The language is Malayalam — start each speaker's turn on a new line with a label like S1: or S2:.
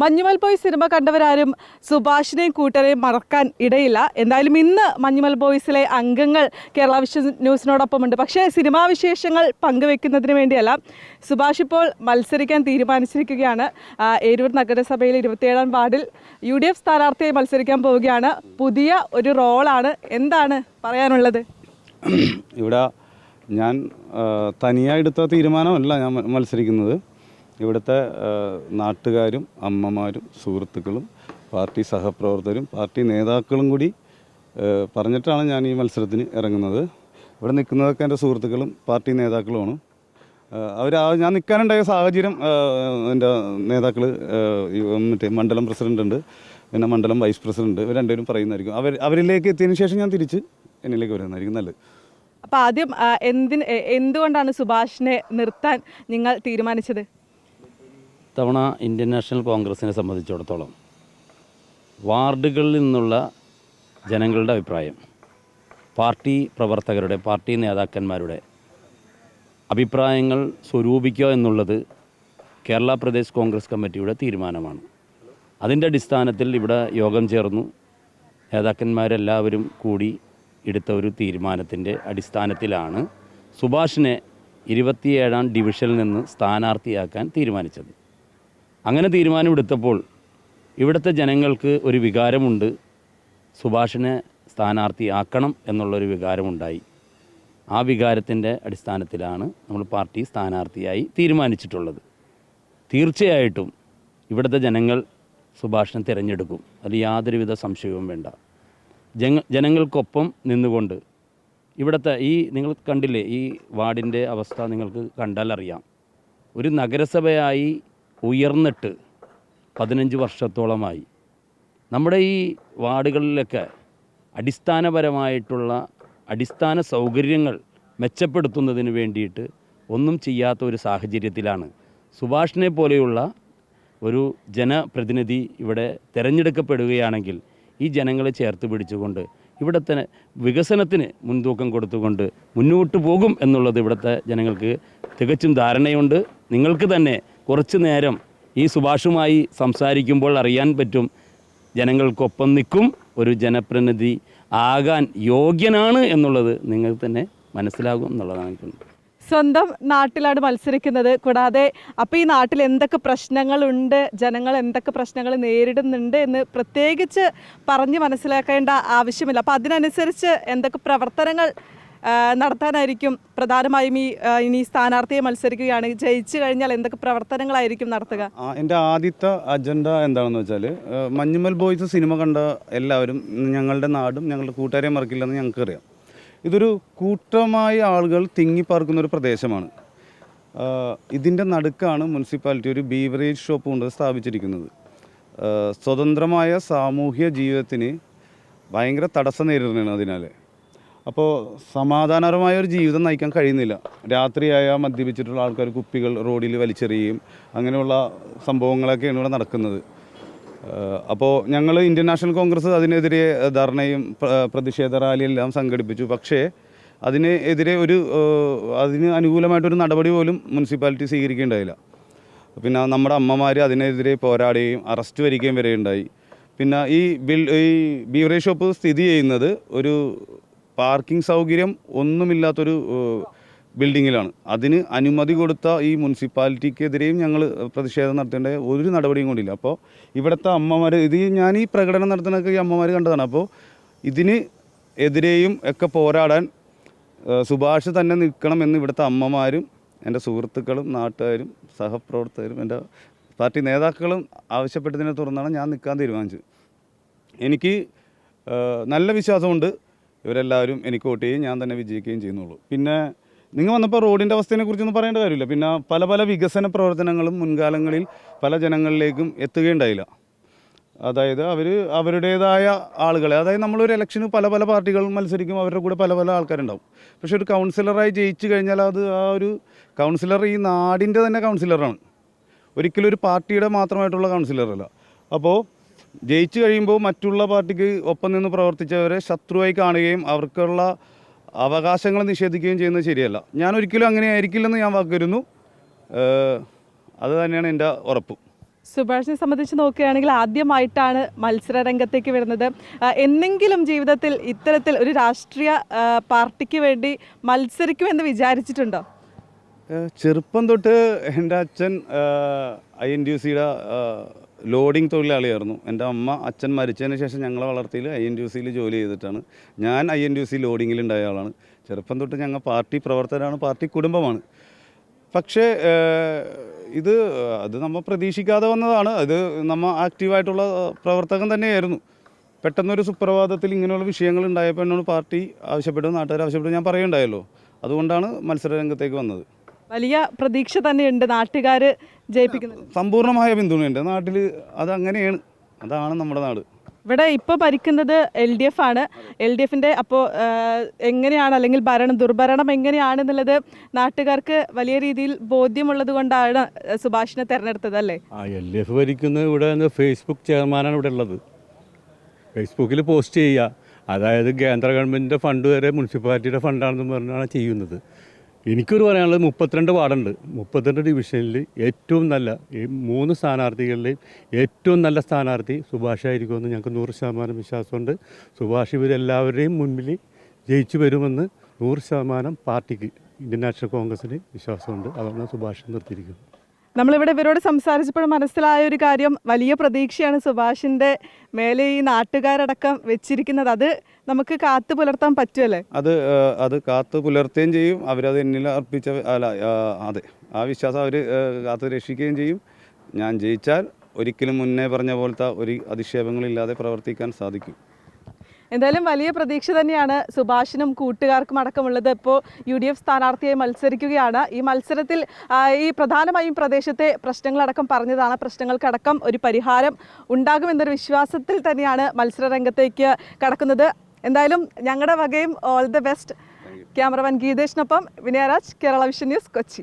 S1: മഞ്ഞുമൽ ബോയ് സിനിമ കണ്ടവരാരും സുഭാഷിനെയും കൂട്ടരെയും മറക്കാൻ ഇടയില്ല. എന്തായാലും ഇന്ന് മഞ്ഞുമൽ ബോയ്സിലെ അംഗങ്ങൾ കേരള വിഷൻ ന്യൂസിനോടൊപ്പമുണ്ട് പക്ഷേ സിനിമാ വിശേഷങ്ങൾ പങ്കുവെക്കുന്നതിന് വേണ്ടിയല്ല. സുഭാഷ് ഇപ്പോൾ മത്സരിക്കാൻ തീരുമാനിച്ചിരിക്കുകയാണ്. ഏരൂർ നഗരസഭയിൽ ഇരുപത്തിയേഴാം വാർഡിൽ യു ഡി എഫ് സ്ഥാനാർത്ഥിയായി മത്സരിക്കാൻ പോവുകയാണ്. പുതിയ ഒരു റോളാണ്. എന്താണ് പറയാനുള്ളത്?
S2: ഇവിടെ ഞാൻ ആ, തനിയായെടുത്ത തീരുമാനമല്ല ഞാൻ മത്സരിക്കുന്നത്. ഇവിടുത്തെ നാട്ടുകാരും അമ്മമാരും സുഹൃത്തുക്കളും പാർട്ടി സഹപ്രവർത്തകരും പാർട്ടി നേതാക്കളും കൂടി പറഞ്ഞിട്ടാണ് ഞാൻ ഈ മത്സരത്തിന് ഇറങ്ങുന്നത്. ഇവിടെ നിൽക്കുന്നതൊക്കെ എന്റെ സുഹൃത്തുക്കളും പാർട്ടി നേതാക്കളുമാണ്. അവർ ഞാൻ നിൽക്കാനുണ്ടായ സാഹചര്യം എന്റെ നേതാക്കൾ മറ്റേ മണ്ഡലം പ്രസിഡന്റ് ഉണ്ട് പിന്നെ മണ്ഡലം വൈസ് പ്രസിഡന്റ് ഇവർ രണ്ടുപേരും പറയുന്നതായിരിക്കും. അവർ അവരിലേക്ക് എത്തിയതിന് ശേഷം ഞാൻ തിരിച്ച് എന്നിലേക്ക് വരുന്നതായിരിക്കും നല്ലത്.
S1: അപ്പോൾ ആദ്യം എന്തിന് എന്തുകൊണ്ടാണ് സുഭാഷിനെ നിർത്താൻ നിങ്ങൾ തീരുമാനിച്ചത്?
S3: തവണ ഇന്ത്യൻ നാഷണൽ കോൺഗ്രസിനെ സംബന്ധിച്ചിടത്തോളം വാർഡുകളിൽ നിന്നുള്ള ജനങ്ങളുടെ അഭിപ്രായം പാർട്ടി പ്രവർത്തകരുടെ പാർട്ടി നേതാക്കന്മാരുടെ അഭിപ്രായങ്ങൾ സ്വരൂപിക്കുക എന്നുള്ളത് കേരള പ്രദേശ് കോൺഗ്രസ് കമ്മിറ്റിയുടെ തീരുമാനമാണ്. അതിന്റെ അടിസ്ഥാനത്തിൽ ഇവിടെ യോഗം ചേർന്നു. നേതാക്കന്മാരെല്ലാവരും കൂടി എടുത്ത ഒരു തീരുമാനത്തിന്റെ അടിസ്ഥാനത്തിലാണ് സുഭാഷിനെ ഇരുപത്തിയേഴാം ഡിവിഷനിൽ നിന്ന് സ്ഥാനാർത്ഥിയാക്കാൻ തീരുമാനിച്ചത്. അങ്ങനെ തീരുമാനമെടുത്തപ്പോൾ ഇവിടുത്തെ ജനങ്ങൾക്ക് ഒരു വികാരമുണ്ട്. സുഭാഷിനെ സ്ഥാനാർത്ഥിയാക്കണം എന്നുള്ളൊരു വികാരമുണ്ടായി. ആ വികാരത്തിന്റെ അടിസ്ഥാനത്തിലാണ് നമ്മൾ പാർട്ടി സ്ഥാനാർത്ഥിയായി തീരുമാനിച്ചിട്ടുള്ളത്. തീർച്ചയായിട്ടും ഇവിടുത്തെ ജനങ്ങൾ സുഭാഷിനെ തിരഞ്ഞെടുക്കും. അതിൽ യാതൊരുവിധ സംശയവും വേണ്ട. ജന ജനങ്ങൾക്കൊപ്പം നിന്നുകൊണ്ട് ഇവിടുത്തെ ഈ നിങ്ങൾ കണ്ടില്ലേ ഈ വാർഡിന്റെ അവസ്ഥ നിങ്ങൾക്ക് കണ്ടാലറിയാം. ഒരു നഗരസഭയായി ഉയർന്നിട്ട് പതിനഞ്ച് വർഷത്തോളമായി. നമ്മുടെ ഈ വാർഡുകളിലൊക്കെ അടിസ്ഥാനപരമായിട്ടുള്ള അടിസ്ഥാന സൗകര്യങ്ങൾ മെച്ചപ്പെടുത്തുന്നതിന് വേണ്ടിയിട്ട് ഒന്നും ചെയ്യാത്ത ഒരു സാഹചര്യത്തിലാണ്. സുഭാഷിനെ പോലെയുള്ള ഒരു ജനപ്രതിനിധി ഇവിടെ തിരഞ്ഞെടുക്കപ്പെടുകയാണെങ്കിൽ ഈ ജനങ്ങളെ ചേർത്ത് പിടിച്ചുകൊണ്ട് ഇവിടുത്തെ വികസനത്തിന് മുൻതൂക്കം കൊടുത്തുകൊണ്ട് മുന്നോട്ട് പോകും എന്നുള്ളത് ഇവിടുത്തെ ജനങ്ങൾക്ക് തികച്ചും ധാരണയുണ്ട്. നിങ്ങൾക്ക് തന്നെ കുറച്ച് നേരം ഈ സുഭാഷുമായി സംസാരിക്കുമ്പോൾ അറിയാൻ പറ്റും ജനങ്ങൾക്കൊപ്പം നിൽക്കും ഒരു ജനപ്രതിനിധി ആകാൻ യോഗ്യനാണ് എന്നുള്ളത് നിങ്ങൾക്ക് തന്നെ മനസ്സിലാകും എന്നുള്ളതാണ് എനിക്ക്
S1: സ്വന്തം നാട്ടിലാണ് മത്സരിക്കുന്നത്. കൂടാതെ അപ്പോൾ ഈ നാട്ടിൽ എന്തൊക്കെ പ്രശ്നങ്ങളുണ്ട്? ജനങ്ങൾ എന്തൊക്കെ പ്രശ്നങ്ങൾ നേരിടുന്നുണ്ട് എന്ന് പ്രത്യേകിച്ച് പറഞ്ഞ് മനസ്സിലാക്കേണ്ട ആവശ്യമില്ല. അപ്പോൾ അതിനനുസരിച്ച് എന്തൊക്കെ പ്രവർത്തനങ്ങൾ നടത്താനായിരിക്കും പ്രധാനമായും ഈ ഇനി സ്ഥാനാർത്ഥിയെ മത്സരിക്കുകയാണ്. ജയിച്ചു കഴിഞ്ഞാൽ എന്തൊക്കെ പ്രവർത്തനങ്ങളായിരിക്കും നടത്തുക?
S2: എന്റെ ആദ്യത്തെ അജണ്ട എന്താണെന്ന് വെച്ചാൽ മഞ്ഞുമൽ ബോയ്സ് സിനിമ കണ്ട എല്ലാവരും ഞങ്ങളുടെ നാടും ഞങ്ങളുടെ കൂട്ടുകാരെ മറക്കില്ലെന്ന് ഞങ്ങൾക്കറിയാം. ഇതൊരു കൂട്ടമായി ആളുകൾ തിങ്ങിപ്പാർക്കുന്ന ഒരു പ്രദേശമാണ്. ഇതിന്റെ നടുക്കാണ് മുനിസിപ്പാലിറ്റി ഒരു ബീവറേജ് ഷോപ്പ് കൊണ്ട് സ്ഥാപിച്ചിരിക്കുന്നത്. സ്വതന്ത്രമായ സാമൂഹ്യ ജീവിതത്തിന് ഭയങ്കര തടസ്സം നേരിടുന്നതാണ് അതിനാൽ അപ്പോൾ സമാധാനപരമായ ഒരു ജീവിതം നയിക്കാൻ കഴിയുന്നില്ല. രാത്രിയായ മദ്യപിച്ചിട്ടുള്ള ആൾക്കാർ കുപ്പികൾ റോഡിൽ വലിച്ചെറിയുകയും അങ്ങനെയുള്ള സംഭവങ്ങളൊക്കെയാണ് ഇവിടെ നടക്കുന്നത്. അപ്പോൾ ഞങ്ങൾ ഇന്ത്യൻ നാഷണൽ കോൺഗ്രസ് അതിനെതിരെ ധർണയും പ്രതിഷേധ റാലിയെല്ലാം സംഘടിപ്പിച്ചു. പക്ഷേ അതിന് എതിരെ ഒരു അതിന് അനുകൂലമായിട്ടൊരു നടപടി പോലും മുനിസിപ്പാലിറ്റി സ്വീകരിക്കേണ്ടതില്ല പിന്നെ നമ്മുടെ അമ്മമാർ അതിനെതിരെ പോരാടുകയും അറസ്റ്റ് വരികയും വരെയുണ്ടായി പിന്നെ ഈ ബിൽ ഈ ബീവറേജ് ഷോപ്പ് സ്ഥിതി ചെയ്യുന്നത് ഒരു പാർക്കിംഗ് സൗകര്യം ഒന്നുമില്ലാത്തൊരു ബിൽഡിങ്ങിലാണ്. അതിന് അനുമതി കൊടുത്ത ഈ മുനിസിപ്പാലിറ്റിക്കെതിരെയും ഞങ്ങൾ പ്രതിഷേധം നടത്തേണ്ട ഒരു നടപടിയും കൊണ്ടില്ല. അപ്പോൾ ഇവിടുത്തെ അമ്മമാർ ഇത് ഞാൻ ഈ പ്രകടനം നടത്തുന്നതൊക്കെ ഈ അമ്മമാർ കണ്ടതാണ്. അപ്പോൾ ഇതിന് എതിരെയും ഒക്കെ പോരാടാൻ സുഭാഷ് തന്നെ നിൽക്കണം എന്ന് ഇവിടുത്തെ അമ്മമാരും എന്റെ സുഹൃത്തുക്കളും നാട്ടുകാരും സഹപ്രവർത്തകരും എന്റെ പാർട്ടി നേതാക്കളും ആവശ്യപ്പെട്ടതിനെ തുടർന്നാണ് ഞാൻ നിൽക്കാൻ തീരുമാനിച്ചത്. എനിക്ക് നല്ല വിശ്വാസമുണ്ട്. ഇവരെല്ലാവരും എനിക്ക് വോട്ട് ചെയ്യും ഞാൻ തന്നെ വിജയിക്കുകയും ചെയ്യുന്നുള്ളൂ. പിന്നെ നിങ്ങൾ വന്നപ്പോൾ റോഡിന്റെ അവസ്ഥയെ കുറിച്ചൊന്നും പറയേണ്ട കാര്യമില്ല. പിന്നെ പല പല വികസന പ്രവർത്തനങ്ങളും മുൻകാലങ്ങളിൽ പല ജനങ്ങളിലേക്കും എത്തുകയുണ്ടായില്ല. അതായത് അവർ അവരുടേതായ ആളുകളെ അതായത് നമ്മളൊരു ഇലക്ഷന് പല പല പാർട്ടികൾ മത്സരിക്കും അവരുടെ കൂടെ പല പല ആൾക്കാരുണ്ടാവും. പക്ഷെ ഒരു കൗൺസിലറായി ജയിച്ചു കഴിഞ്ഞാൽ അത് ആ ഒരു കൗൺസിലർ ഈ നാടിന്റെ തന്നെ കൗൺസിലറാണ്. ഒരിക്കലും ഒരു പാർട്ടിയുടെ മാത്രമായിട്ടുള്ള കൗൺസിലറല്ല. അപ്പോൾ ജയിച്ചു കഴിയുമ്പോൾ മറ്റുള്ള പാർട്ടിക്ക് ഒപ്പം നിന്ന് പ്രവർത്തിച്ചവരെ ശത്രുവായി കാണുകയും അവർക്കുള്ള അവകാശങ്ങൾ നിഷേധിക്കുകയും ചെയ്യുന്നത് ശരിയല്ല. ഞാൻ ഒരിക്കലും അങ്ങനെ ആയിരിക്കില്ലെന്ന് ഞാൻ വാക്കരുന്നു അത് തന്നെയാണ് എന്റെ ഉറപ്പ്.
S1: സുഭാഷിനെ സംബന്ധിച്ച് നോക്കുകയാണെങ്കിൽ ആദ്യമായിട്ടാണ് മത്സരരംഗത്തേക്ക് വരുന്നത്. എന്നെങ്കിലും ജീവിതത്തിൽ ഇത്തരത്തിൽ ഒരു രാഷ്ട്രീയ പാർട്ടിക്ക് വേണ്ടി മത്സരിക്കുമെന്ന് വിചാരിച്ചിട്ടുണ്ടോ?
S2: ചെറുപ്പം തൊട്ട് എന്റെ അച്ഛൻ ഐ എൻ ഡി സിയുടെ ലോഡിംഗ് തൊഴിലാളിയായിരുന്നു. എന്റെ അമ്മ അച്ഛൻ മരിച്ചതിന് ശേഷം ഞങ്ങളെ വളർത്തിയിൽ ഐ എൻ യു സിയിൽ ജോലി ചെയ്തിട്ടാണ്. ഞാൻ ഐ എൻ യു സി ലോഡിങ്ങിൽ ഉണ്ടായ ആളാണ്. ചെറുപ്പം തൊട്ട് ഞങ്ങൾ പാർട്ടി പ്രവർത്തകരാണ് പാർട്ടി കുടുംബമാണ്. പക്ഷേ ഇത് അത് നമ്മൾ പ്രതീക്ഷിക്കാതെ വന്നതാണ്. അത് നമ്മൾ ആക്റ്റീവായിട്ടുള്ള പ്രവർത്തകൻ തന്നെയായിരുന്നു. പെട്ടെന്നൊരു സുപ്രഭാതത്തിൽ ഇങ്ങനെയുള്ള വിഷയങ്ങൾ ഉണ്ടായപ്പോൾ എന്നോട് പാർട്ടി ആവശ്യപ്പെട്ടു നാട്ടുകാർ ആവശ്യപ്പെട്ടു ഞാൻ പറയുണ്ടായല്ലോ അതുകൊണ്ടാണ് മത്സര രംഗത്തേക്ക് വന്നത്.
S1: വലിയ പ്രതീക്ഷ തന്നെയുണ്ട് നാട്ടുകാർ ജയിപ്പിക്കുന്നത്.
S2: സമ്പൂർണമായ പിന്തുണയുണ്ട്. നാട്ടിൽ അത് അങ്ങനെയാണ് അതാണ് നമ്മുടെ നാട്.
S1: ഇവിടെ ഇപ്പോൾ ഭരിക്കുന്നത് എൽ ഡി എഫ് ആണ്. എൽ ഡി എഫിന്റെ അപ്പോൾ എങ്ങനെയാണ് അല്ലെങ്കിൽ ഭരണം ദുർഭരണം എങ്ങനെയാണെന്നുള്ളത് നാട്ടുകാർക്ക് വലിയ രീതിയിൽ ബോധ്യമുള്ളത് കൊണ്ടാണ് സുഭാഷിനെ തിരഞ്ഞെടുത്തത് അല്ലേ
S4: ആ എൽ ഡി എഫ് ഭരിക്കുന്നത് ഇവിടെ ഫേസ്ബുക്ക് ചെയർമാനാണ് ഇവിടെ ഉള്ളത്. ഫേസ്ബുക്കിൽ പോസ്റ്റ് ചെയ്യുക. അതായത് കേന്ദ്ര ഗവൺമെന്റിന്റെ ഫണ്ട് വരെ മുനിസിപ്പാലിറ്റിയുടെ ഫണ്ടാണെന്ന് പറഞ്ഞാണ് ചെയ്യുന്നത്. എനിക്കൊരു പറയാനുള്ളത് മുപ്പത്തിരണ്ട് വാർഡുണ്ട്. മുപ്പത്തിരണ്ട് ഡിവിഷനിൽ ഏറ്റവും നല്ല ഈ മൂന്ന് സ്ഥാനാർത്ഥികളിലെയും ഏറ്റവും നല്ല സ്ഥാനാർത്ഥി സുഭാഷ് ആയിരിക്കുമെന്ന് ഞങ്ങൾക്ക് നൂറ് ശതമാനം വിശ്വാസമുണ്ട്. സുഭാഷ് ഇവരെല്ലാവരുടെയും മുൻപിൽ ജയിച്ചു വരുമെന്ന് നൂറ് ശതമാനം പാർട്ടിക്ക് ഇന്ത്യൻ നാഷണൽ കോൺഗ്രസിന് വിശ്വാസമുണ്ട്. അതാണ് സുഭാഷ് നിർത്തിയിരിക്കുന്നത്.
S1: നമ്മളിവിടെ ഇവരോട് സംസാരിച്ചപ്പോൾ മനസ്സിലായ ഒരു കാര്യം വലിയ പ്രതീക്ഷയാണ് സുഭാഷിന്റെ മേലെ ഈ നാട്ടുകാരടക്കം വെച്ചിരിക്കുന്നത്. അത് നമുക്ക് കാത്തു പുലർത്താൻ പറ്റുമല്ലേ?
S2: അത് അത് കാത്തു പുലർത്തുകയും ചെയ്യും. അവരത് എന്നിൽ അർപ്പിച്ച അല്ല അതെ ആ വിശ്വാസം അവർ കാത്തു രക്ഷിക്കുകയും ചെയ്യും. ഞാൻ ജയിച്ചാൽ ഒരിക്കലും മുന്നേ പറഞ്ഞ പോലത്തെ ഒരു അധിക്ഷേപങ്ങളില്ലാതെ പ്രവർത്തിക്കാൻ സാധിക്കും.
S1: എന്തായാലും വലിയ പ്രതീക്ഷ തന്നെയാണ് സുഭാഷിനും കൂട്ടുകാർക്കും അടക്കമുള്ളത്. ഇപ്പോൾ യു ഡി എഫ് സ്ഥാനാർത്ഥിയായി മത്സരിക്കുകയാണ്. ഈ മത്സരത്തിൽ ഈ പ്രധാനമായും പ്രദേശത്തെ പ്രശ്നങ്ങളടക്കം പറഞ്ഞതാണ്. പ്രശ്നങ്ങൾക്കടക്കം ഒരു പരിഹാരം ഉണ്ടാകുമെന്നൊരു വിശ്വാസത്തിൽ തന്നെയാണ് മത്സരരംഗത്തേക്ക് കടക്കുന്നത്. എന്തായാലും ഞങ്ങളുടെ വകയും ഓൾ ദ ബെസ്റ്റ് ക്യാമറമാൻ ഗീതേഷിനൊപ്പം വിനയരാജ് കേരള വിഷൻ ന്യൂസ് കൊച്ചി.